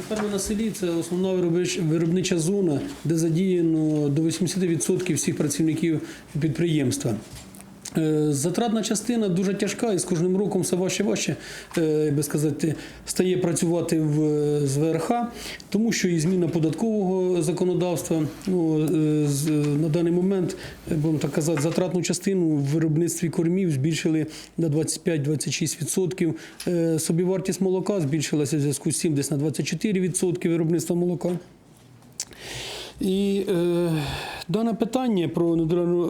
Ферма на селі це основна виробнич- виробнича зона, де задіяно до 80% всіх працівників підприємства. Е, Затратна частина дуже тяжка, і з кожним роком все важче важче, е, би сказати, стає працювати в з ВРХ, тому що і зміна податкового законодавства. Ну, е, на даний момент, е, будемо так казати, затратну частину в виробництві кормів збільшили на 25-26%. Е, Собівартість молока збільшилася в зв'язку з цим десь на 24% виробництва молока. І е, дане питання про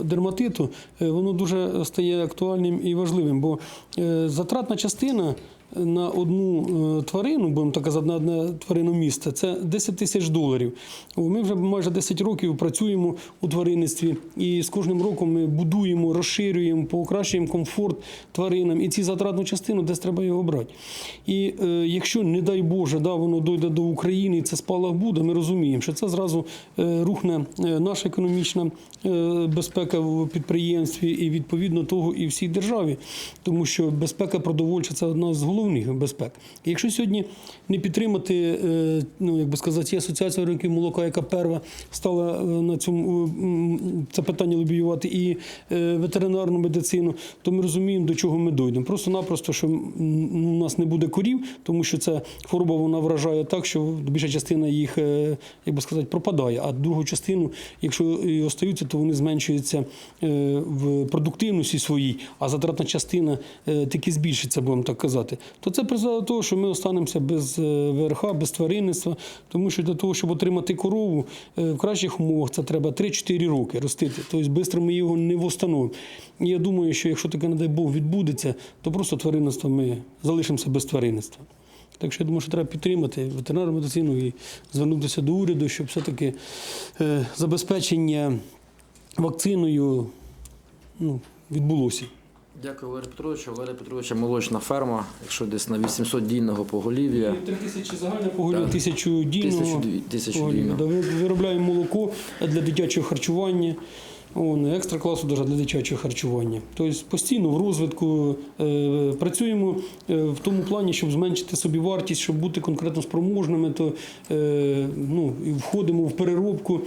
дерматиту, е, воно дуже стає актуальним і важливим, бо е, затратна частина на одну е, тварину, будемо так казати, на одне тварину міста, це 10 тисяч доларів. Ми вже майже 10 років працюємо у тваринництві, і з кожним роком ми будуємо, розширюємо, покращуємо комфорт тваринам. І ці затратну частину десь треба його брати. І е, якщо, не дай Боже, да, воно дойде до України і це спалах буде, ми розуміємо, що це зразу е, рухне е, наша економічна безпека в підприємстві і відповідно того і всій державі, тому що безпека продовольча це одна з головних безпек. І якщо сьогодні не підтримати, е, ну як би сказати, асоціація ринків молока, яка перша стала е, на цьому е, це питання лобіювати, і ветеринарну медицину, то ми розуміємо, до чого ми дійдемо. Просто-напросто, що ну, у нас не буде корів, тому що ця хвороба вона вражає так, що більша частина їх, як би сказати, пропадає. А другу частину, якщо і остаються, то вони зменшуються в продуктивності своїй, а затратна частина таки збільшиться, будемо так казати. То це призвело до того, що ми останемося без е, ВРХ, без тваринництва, тому що для того, щоб отримати корову е, в кращих умовах, це треба 3-4 роки ростити. Тобто швидко ми його не встановимо. І я думаю, що якщо таке, не дай Бог, відбудеться, то просто тваринництво ми залишимося без тваринництва. Так що я думаю, що треба підтримати ветеринарну медицину і звернутися до уряду, щоб все-таки е, забезпечення вакциною ну, відбулося. Дякую, Валерій Петровичу. Валерій Петровича молочна ферма, якщо десь на 800 дійного поголів'я. Три тисячі загальне поголів, тисячу дійного. Тисячу поголів'я. дійного. Виробляємо молоко для дитячого харчування. Он, екстра класу для дитячого харчування. Тобто постійно в розвитку е, працюємо е, в тому плані, щоб зменшити собі вартість, щоб бути конкретно спроможними, то е, ну, входимо в переробку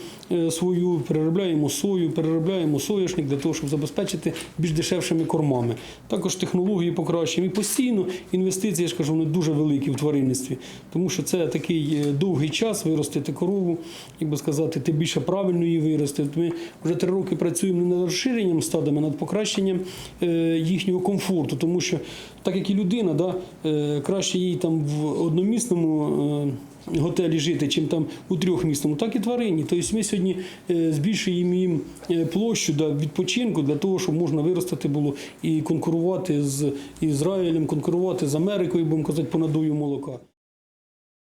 свою, переробляємо сою, переробляємо соняшник для того, щоб забезпечити більш дешевшими кормами. Також технології покращуємо. І постійно інвестиції, я ж кажу, вони дуже великі в тваринництві, тому що це такий довгий час виростити корову, як би сказати, тим більше правильно її виростити. Ми вже три роки працюємо не над розширенням стадами, а над покращенням е, їхнього комфорту, тому що так як і людина, да, е, краще їй там в одномісному. е, Готелі жити, чим там у трьохмісному, так і тварині. Тобто ми сьогодні збільшуємо їм площу да, відпочинку для того, щоб можна виростити було і конкурувати з Ізраїлем, конкурувати з Америкою, будемо казати, по надою молока.